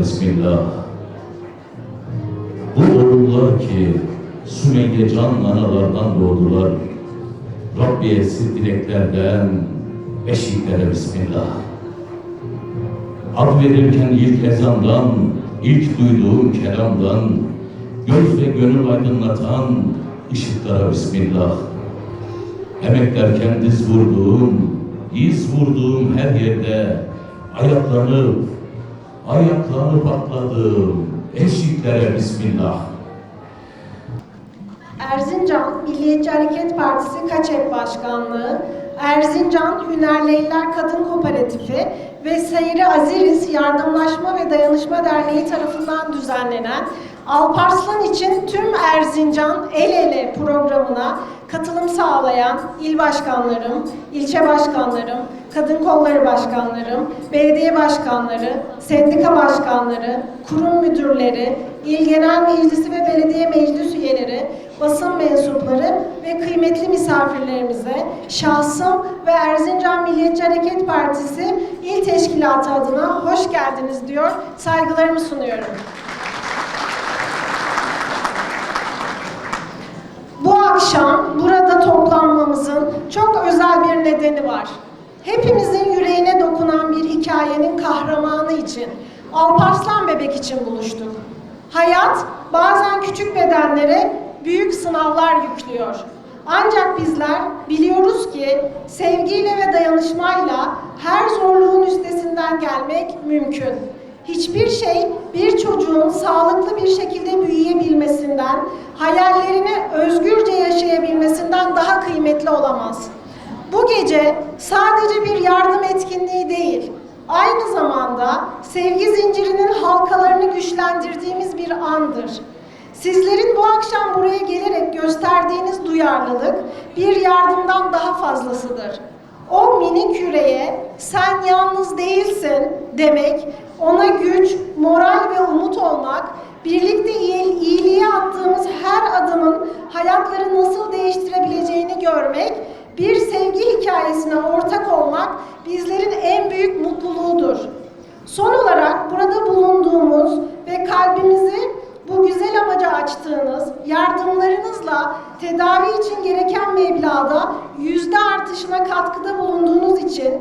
Bismillah. Bu oğullar ki Sümeyye can analardan doğdular. Rabbiyesi dileklerden beşiklere Bismillah. Ad verirken ilk ezandan, ilk duyduğum kelamdan, göz ve gönül aydınlatan ışıklara Bismillah. Emeklerken diz vurduğum, iz vurduğum her yerde ayaklanıp, ayaklanıp atladığım eşiklere Bismillah. Erzincan Milliyetçi Hareket Partisi KAÇEP Başkanlığı, Erzincan Hünerleyler Kadın Kooperatifi ve Seyri Aziris Yardımlaşma ve Dayanışma Derneği tarafından düzenlenen Alparslan için tüm Erzincan El Ele programına katılım sağlayan il başkanlarım, ilçe başkanlarım, kadın kolları başkanlarım, belediye başkanları, sendika başkanları, kurum müdürleri, il genel meclisi ve belediye meclis üyeleri, basın mensupları ve kıymetli misafirlerimize şahsım ve Erzincan Milliyetçi Hareket Partisi İl Teşkilatı adına hoş geldiniz diyor, saygılarımı sunuyorum. Bu akşam burada toplanmamızın çok özel bir nedeni var. Hepimizin yüreğine dokunan bir hikayenin kahramanı için, Alparslan Bebek için buluştuk. Hayat bazen küçük bedenlere büyük sınavlar yüklüyor. Ancak bizler biliyoruz ki sevgiyle ve dayanışmayla her zorluğun üstesinden gelmek mümkün. Hiçbir şey bir çocuğun sağlıklı bir şekilde büyüyebilmesinden, hayallerini özgürce yaşayabilmesinden daha kıymetli olamaz. Bu gece sadece bir yardım etkinliği değil, aynı zamanda sevgi zincirinin halkalarını güçlendirdiğimiz bir andır. Sizlerin bu akşam buraya gelerek gösterdiğiniz duyarlılık bir yardımdan daha fazlasıdır. O minik yüreğe sen yalnız değilsin demek, ona güç, moral ve umut olmak, birlikte iyi- iyiliğe attığımız her adımın hayatları nasıl değiştirebileceğini görmek, bir sevgi hikayesine ortak olmak bizlerin en büyük mutluluğudur. Son olarak burada bulunduğumuz ve kalbimizi bu güzel amaca açtığınız yardımlarınızla tedavi için gereken meblağda yüzde artışına katkıda bulunduğunuz için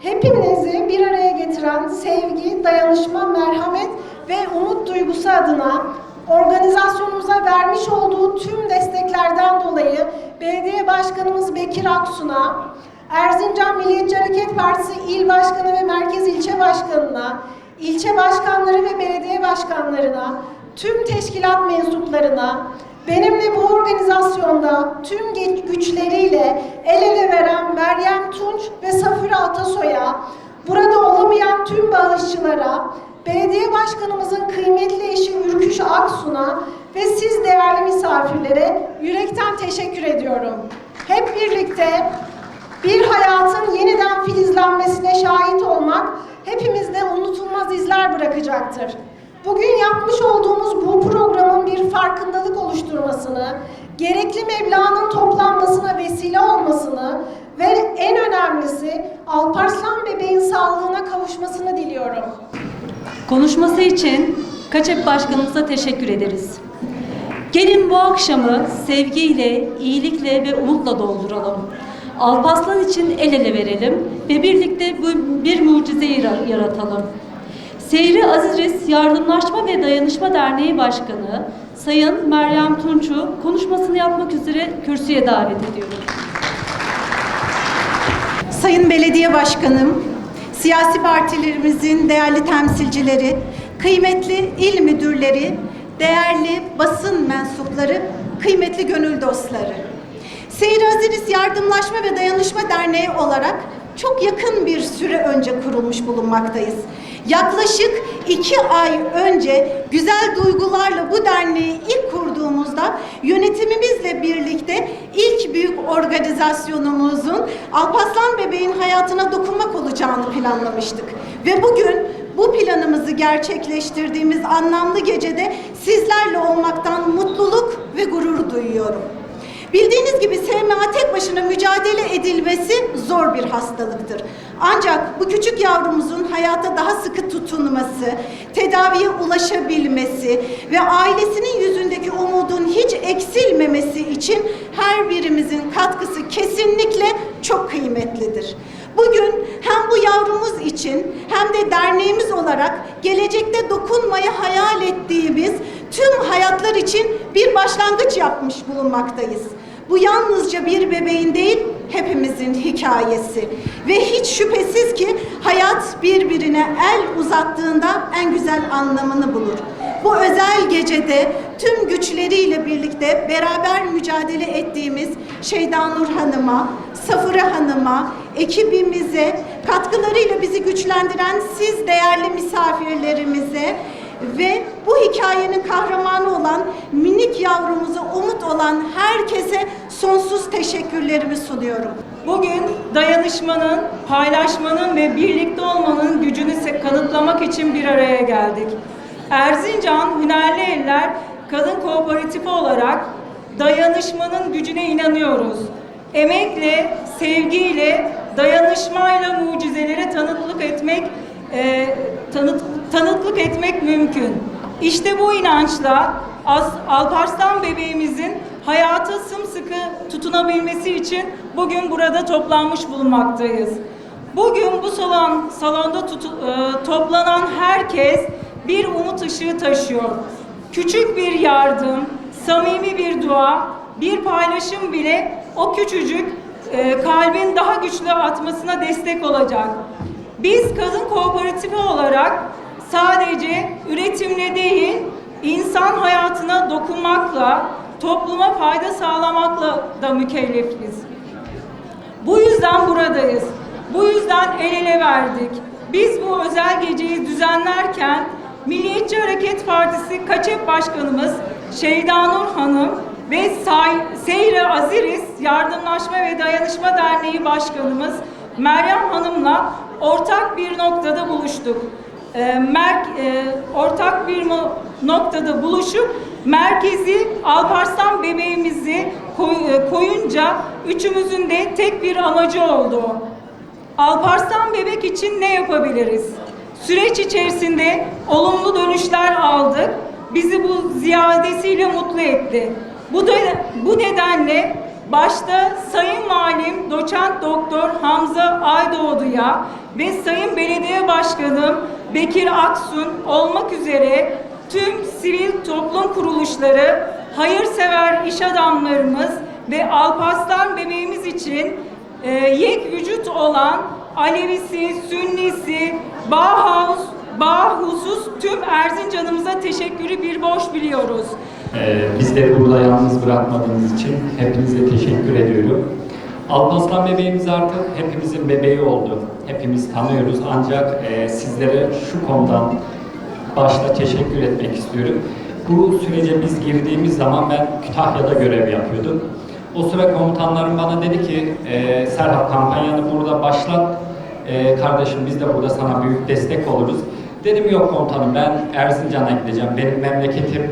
hepinizi bir araya getiren sevgi, dayanışma, merhamet ve umut duygusu adına organizasyonumuza vermiş olduğu tüm desteklerden dolayı Belediye Başkanımız Bekir Aksun'a, Erzincan Milliyetçi Hareket Partisi İl Başkanı ve Merkez İlçe Başkanı'na, ilçe başkanları ve belediye başkanlarına, tüm teşkilat mensuplarına, benimle bu organizasyonda tüm güçleriyle el ele veren Meryem Tunç ve Safir Atasoy'a, burada olamayan tüm bağışçılara, belediye başkanımızın kıymetli eşi Ürküş Aksun'a ve siz değerli misafirlere yürekten teşekkür ediyorum. Hep birlikte bir hayatın yeniden filizlenmesine şahit olmak hepimizde unutulmaz izler bırakacaktır. Bugün yapmış olduğumuz bu programın bir farkındalık oluşturmasını, gerekli meblağın toplanmasına vesile olmasını ve en önemlisi Alparslan bebeğin sağlığına kavuşmasını diliyorum. Konuşması için Kaçep Başkanımıza teşekkür ederiz. Gelin bu akşamı sevgiyle, iyilikle ve umutla dolduralım. Alpaslan için el ele verelim ve birlikte bu bir mucize yara- yaratalım. Seyri Aziz Yardımlaşma ve Dayanışma Derneği Başkanı Sayın Meryem Tunç'u konuşmasını yapmak üzere kürsüye davet ediyorum. Sayın Belediye Başkanım, siyasi partilerimizin değerli temsilcileri, kıymetli il müdürleri, değerli basın mensupları, kıymetli gönül dostları. Seyir Aziris Yardımlaşma ve Dayanışma Derneği olarak çok yakın bir süre önce kurulmuş bulunmaktayız. Yaklaşık iki ay önce güzel duygularla bu derneği ilk kurduğumuzda yönetimimizle birlikte ilk büyük organizasyonumuzun Alparslan bebeğin hayatına dokunmak olacağını planlamıştık. Ve bugün bu planımızı gerçekleştirdiğimiz anlamlı gecede sizlerle olmaktan mutluluk ve gurur duyuyorum. Bildiğiniz gibi SMA tek başına mücadele edilmesi zor bir hastalıktır. Ancak bu küçük yavrumuzun hayata daha sıkı tutunması, tedaviye ulaşabilmesi ve ailesinin yüzündeki umudun hiç eksilmemesi için her birimizin katkısı kesinlikle çok kıymetlidir. Bugün hem bu yavrumuz için hem de derneğimiz olarak gelecekte dokunmayı hayal ettiğimiz tüm hayatlar için bir başlangıç yapmış bulunmaktayız. Bu yalnızca bir bebeğin değil, hepimizin hikayesi. Ve hiç şüphesiz ki hayat birbirine el uzattığında en güzel anlamını bulur. Bu özel gecede tüm güçleriyle birlikte beraber mücadele ettiğimiz Şeyda Nur Hanım'a, Safura Hanım'a, ekibimize, katkılarıyla bizi güçlendiren siz değerli misafirlerimize ve bu hikayenin kahramanı olan minik yavrumuza umut olan herkese sonsuz teşekkürlerimi sunuyorum. Bugün dayanışmanın, paylaşmanın ve birlikte olmanın gücünü kanıtlamak için bir araya geldik. Erzincan Hünerli Eller Kadın Kooperatifi olarak dayanışmanın gücüne inanıyoruz. Emekle, sevgiyle, dayanışmayla mucizelere tanıklık etmek e, tanıt, tanıklık etmek mümkün. İşte bu inançla As, Alparslan bebeğimizin hayata sımsıkı tutunabilmesi için bugün burada toplanmış bulunmaktayız. Bugün bu salon, salonda tutu- e, toplanan herkes bir umut ışığı taşıyor. Küçük bir yardım, samimi bir dua, bir paylaşım bile o küçücük e, kalbin daha güçlü atmasına destek olacak. Biz kadın kooperatifi olarak sadece üretimle değil, insan hayatına dokunmakla, topluma fayda sağlamakla da mükellefiz. Bu yüzden buradayız. Bu yüzden el ele verdik. Biz bu özel geceyi düzenlerken Milliyetçi Hareket Partisi Kaçep Başkanımız Şeyda Nur Hanım ve Say- Seyre Aziris Yardımlaşma ve Dayanışma Derneği Başkanımız Meryem Hanım'la ortak bir noktada buluştuk. Ee, merk- e, ortak bir noktada buluşup merkezi Alparslan bebeğimizi koy- e, koyunca üçümüzün de tek bir amacı oldu. Alparslan bebek için ne yapabiliriz? Süreç içerisinde olumlu dönüşler aldık. Bizi bu ziyadesiyle mutlu etti. Bu, de, bu nedenle başta Sayın Valim Doçent Doktor Hamza Aydoğdu'ya ve Sayın Belediye Başkanım Bekir Aksun olmak üzere tüm sivil toplum kuruluşları, hayırsever iş adamlarımız ve Alparslan bebeğimiz için e, yek vücut olan Alevisi, Sünnisi, Bauhaus, Bauhaus'uz tüm Erzincan'ımıza teşekkürü bir borç biliyoruz. Ee, bizleri burada yalnız bırakmadığınız için hepinize teşekkür ediyorum. Alparslan bebeğimiz artık hepimizin bebeği oldu. Hepimiz tanıyoruz ancak e, sizlere şu konudan başta teşekkür etmek istiyorum. Bu sürece biz girdiğimiz zaman ben Kütahya'da görev yapıyordum. O sıra komutanlarım bana dedi ki, e, Serhat kampanyanı burada başlat, e, kardeşim biz de burada sana büyük destek oluruz. Dedim yok komutanım ben Erzincan'a gideceğim, benim memleketim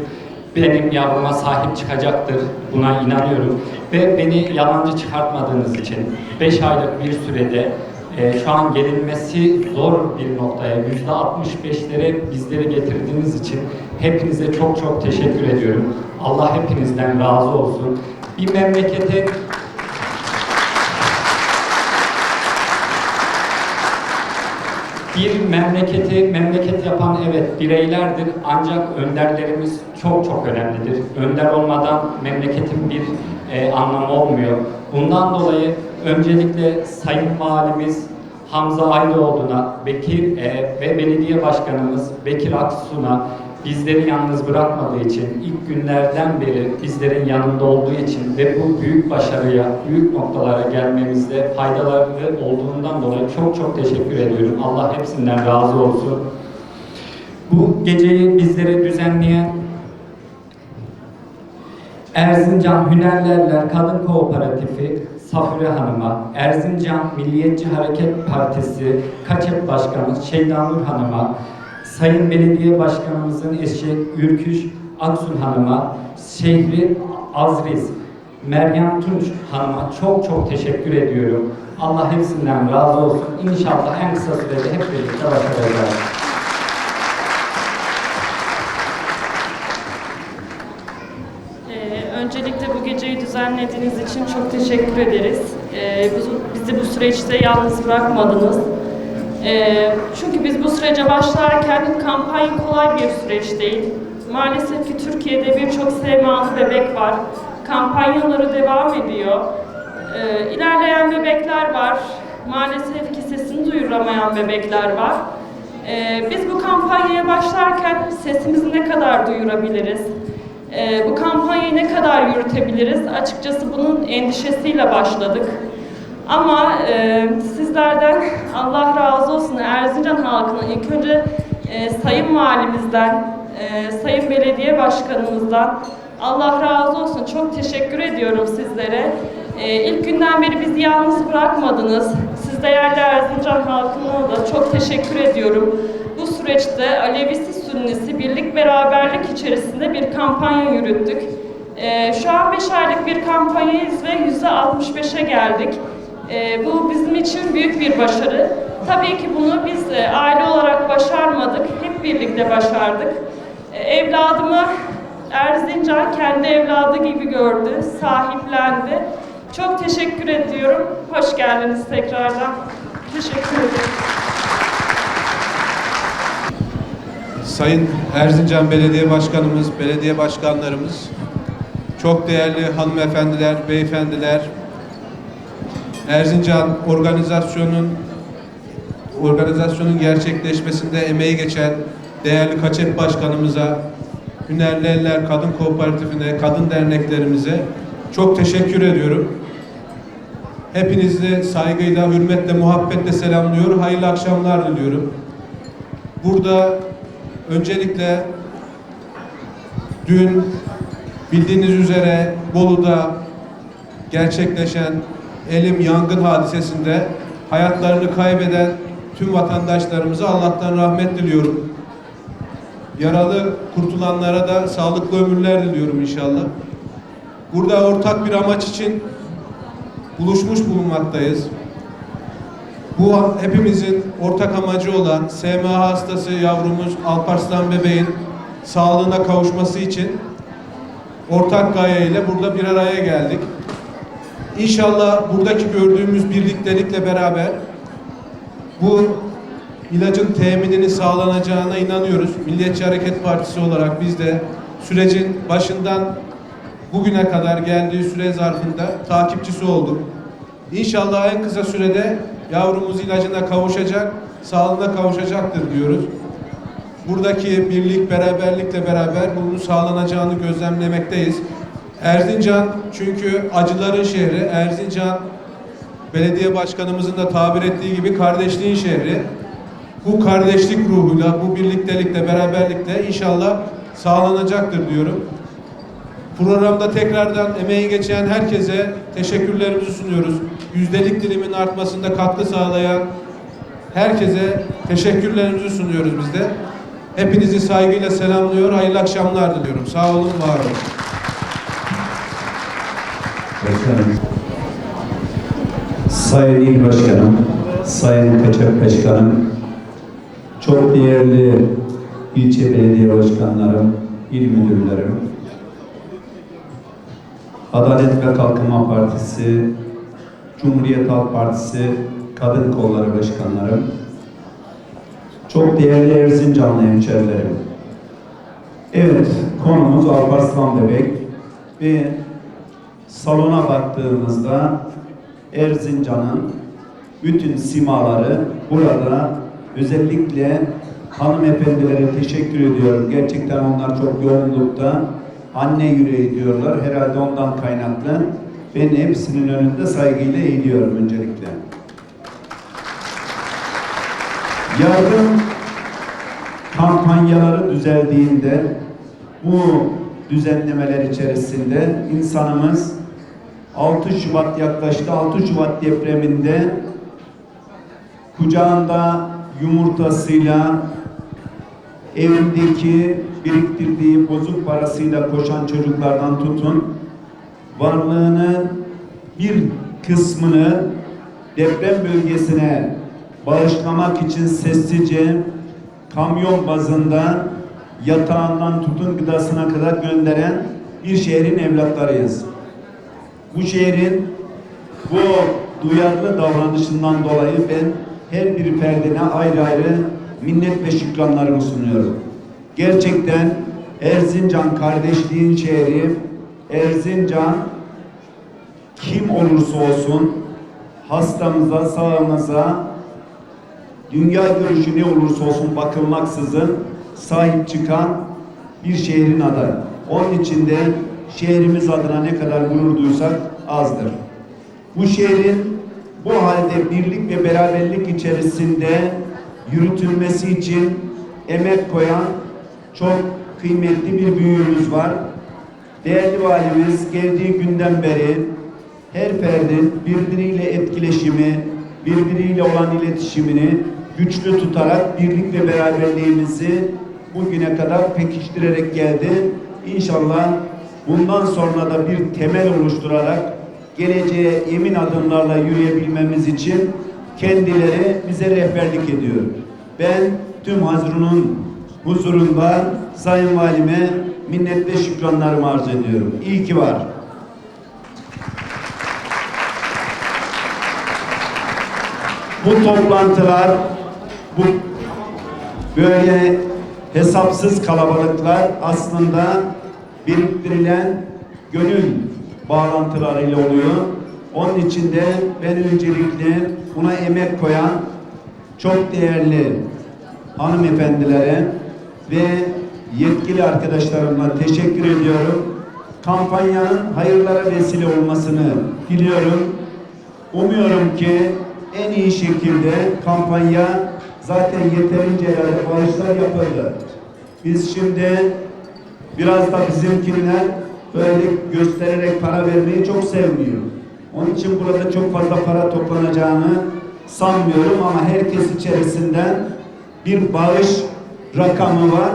benim yavruma sahip çıkacaktır. Buna inanıyorum. Ve beni yalancı çıkartmadığınız için 5 aylık bir sürede e, şu an gelinmesi zor bir noktaya %65'lere bizleri getirdiğiniz için hepinize çok çok teşekkür ediyorum. Allah hepinizden razı olsun. Bir memlekete Bir memleketi memleket yapan evet bireylerdir ancak önderlerimiz çok çok önemlidir. Önder olmadan memleketin bir e, anlamı olmuyor. Bundan dolayı öncelikle Sayın Valimiz Hamza Aydoğdu'na, Bekir e, ve Belediye Başkanımız Bekir Aksu'na bizleri yalnız bırakmadığı için, ilk günlerden beri bizlerin yanında olduğu için ve bu büyük başarıya, büyük noktalara gelmemizde faydaları olduğundan dolayı çok çok teşekkür ediyorum. Allah hepsinden razı olsun. Bu geceyi bizlere düzenleyen Erzincan Hünerlerler Kadın Kooperatifi Safire Hanım'a, Erzincan Milliyetçi Hareket Partisi Kaçep Başkanı Şeyda Nur Hanım'a, Sayın Belediye Başkanımızın eşi Ürküş Aksun Hanım'a, Şehri Azriz Meryem Tunç Hanım'a çok çok teşekkür ediyorum. Allah hepsinden razı olsun. İnşallah en kısa sürede hep birlikte başaracağız. Ee, öncelikle bu geceyi düzenlediğiniz için çok teşekkür ederiz. Ee, bizi bu süreçte yalnız bırakmadınız. Ee, biz bu sürece başlarken kampanya kolay bir süreç değil. Maalesef ki Türkiye'de birçok sevmalı bebek var. Kampanyaları devam ediyor. Ee, ilerleyen bebekler var. Maalesef ki sesini duyuramayan bebekler var. Ee, biz bu kampanyaya başlarken sesimizi ne kadar duyurabiliriz? Ee, bu kampanyayı ne kadar yürütebiliriz? Açıkçası bunun endişesiyle başladık. Ama e, sizlerden Allah razı olsun Erzincan halkına ilk önce e, Sayın Valimizden, e, Sayın Belediye Başkanımızdan Allah razı olsun. Çok teşekkür ediyorum sizlere. E, ilk günden beri bizi yalnız bırakmadınız. Siz değerli Erzincan halkına da çok teşekkür ediyorum. Bu süreçte Alevisi Sünnisi birlik beraberlik içerisinde bir kampanya yürüttük. Ee, şu an 5 aylık bir kampanyayız ve %65'e geldik. Ee, bu bizim için büyük bir başarı. Tabii ki bunu biz e, aile olarak başarmadık, hep birlikte başardık. Ee, evladımı Erzincan kendi evladı gibi gördü, sahiplendi. Çok teşekkür ediyorum. Hoş geldiniz tekrardan. Teşekkür ederim. Sayın Erzincan Belediye Başkanımız, belediye başkanlarımız, çok değerli hanımefendiler, beyefendiler, Erzincan organizasyonun organizasyonun gerçekleşmesinde emeği geçen değerli Kaçep Başkanımıza, Hünerli Eller Kadın Kooperatifine, kadın derneklerimize çok teşekkür ediyorum. Hepinizi saygıyla, hürmetle, muhabbetle selamlıyorum. Hayırlı akşamlar diliyorum. Burada öncelikle dün bildiğiniz üzere Bolu'da gerçekleşen elim yangın hadisesinde hayatlarını kaybeden tüm vatandaşlarımıza Allah'tan rahmet diliyorum. Yaralı kurtulanlara da sağlıklı ömürler diliyorum inşallah. Burada ortak bir amaç için buluşmuş bulunmaktayız. Bu hepimizin ortak amacı olan SMA hastası yavrumuz Alparslan bebeğin sağlığına kavuşması için ortak gayeyle burada bir araya geldik. İnşallah buradaki gördüğümüz birliktelikle beraber bu ilacın teminini sağlanacağına inanıyoruz. Milliyetçi Hareket Partisi olarak biz de sürecin başından bugüne kadar geldiği süre zarfında takipçisi olduk. İnşallah en kısa sürede yavrumuz ilacına kavuşacak, sağlığına kavuşacaktır diyoruz. Buradaki birlik, beraberlikle beraber bunun sağlanacağını gözlemlemekteyiz. Erzincan çünkü acıların şehri. Erzincan belediye başkanımızın da tabir ettiği gibi kardeşliğin şehri. Bu kardeşlik ruhuyla, bu birliktelikle, beraberlikle inşallah sağlanacaktır diyorum. Programda tekrardan emeği geçen herkese teşekkürlerimizi sunuyoruz. Yüzdelik dilimin artmasında katkı sağlayan herkese teşekkürlerimizi sunuyoruz biz de. Hepinizi saygıyla selamlıyor, hayırlı akşamlar diliyorum. Sağ olun, var olun. Sayın İl Başkanım, Sayın Kaçak Başkanım, çok değerli ilçe belediye başkanlarım, il müdürlerim, Adalet ve Kalkınma Partisi, Cumhuriyet Halk Partisi Kadın Kolları Başkanlarım, çok değerli Erzincanlı hemşerilerim. Evet, konumuz Alparslan Bebek ve salona baktığımızda Erzincan'ın bütün simaları burada özellikle hanımefendilere teşekkür ediyorum. Gerçekten onlar çok yoğunlukta anne yüreği diyorlar. Herhalde ondan kaynaklı. Ben hepsinin önünde saygıyla eğiliyorum öncelikle. Yardım kampanyaları düzeldiğinde bu düzenlemeler içerisinde insanımız 6 Şubat yaklaştı. 6 Şubat depreminde kucağında yumurtasıyla evindeki biriktirdiği bozuk parasıyla koşan çocuklardan tutun varlığının bir kısmını deprem bölgesine bağışlamak için sessizce kamyon bazında yatağından tutun gıdasına kadar gönderen bir şehrin evlatlarıyız. Bu şehrin bu duyarlı davranışından dolayı ben her bir ferdine ayrı ayrı minnet ve şükranlarımı sunuyorum. Gerçekten Erzincan kardeşliğin şehri, Erzincan kim olursa olsun hastamıza, sağımıza, dünya görüşü ne olursa olsun bakılmaksızın sahip çıkan bir şehrin adı. Onun için de şehrimiz adına ne kadar gurur duysak azdır. Bu şehrin bu halde birlik ve beraberlik içerisinde yürütülmesi için emek koyan çok kıymetli bir büyüğümüz var. Değerli valimiz geldiği günden beri her ferdin birbiriyle etkileşimi, birbiriyle olan iletişimini güçlü tutarak birlik ve beraberliğimizi bugüne kadar pekiştirerek geldi. İnşallah bundan sonra da bir temel oluşturarak geleceğe emin adımlarla yürüyebilmemiz için kendileri bize rehberlik ediyor. Ben tüm Hazrun'un huzurunda Sayın Valime minnet ve şükranlarımı arz ediyorum. İyi ki var. Bu toplantılar, bu böyle hesapsız kalabalıklar aslında biriktirilen gönül bağlantılarıyla oluyor. Onun için de ben öncelikle buna emek koyan çok değerli hanımefendilere ve yetkili arkadaşlarıma teşekkür ediyorum. Kampanyanın hayırlara vesile olmasını diliyorum. Umuyorum ki en iyi şekilde kampanya zaten yeterince yerde bağışlar yapıldı. Biz şimdi biraz da bizimkiler böyle göstererek para vermeyi çok sevmiyor. Onun için burada çok fazla para toplanacağını sanmıyorum ama herkes içerisinden bir bağış rakamı var.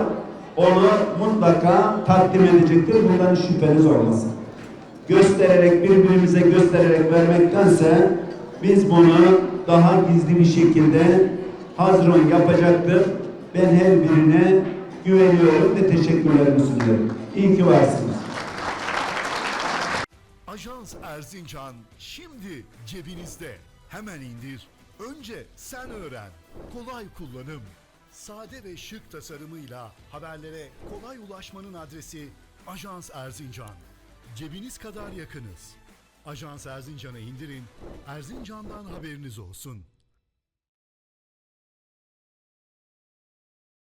Onu mutlaka takdim edecektir. Bundan şüpheniz olmasın göstererek birbirimize göstererek vermektense biz bunu daha gizli bir şekilde hazron yapacaktır. Ben her birine güveniyorum ve teşekkürlerimi sunuyorum. İyi ki varsınız. Ajans Erzincan şimdi cebinizde. Hemen indir. Önce sen öğren. Kolay kullanım. Sade ve şık tasarımıyla haberlere kolay ulaşmanın adresi Ajans Erzincan. Cebiniz kadar yakınız. Ajans Erzincan'ı indirin. Erzincan'dan haberiniz olsun.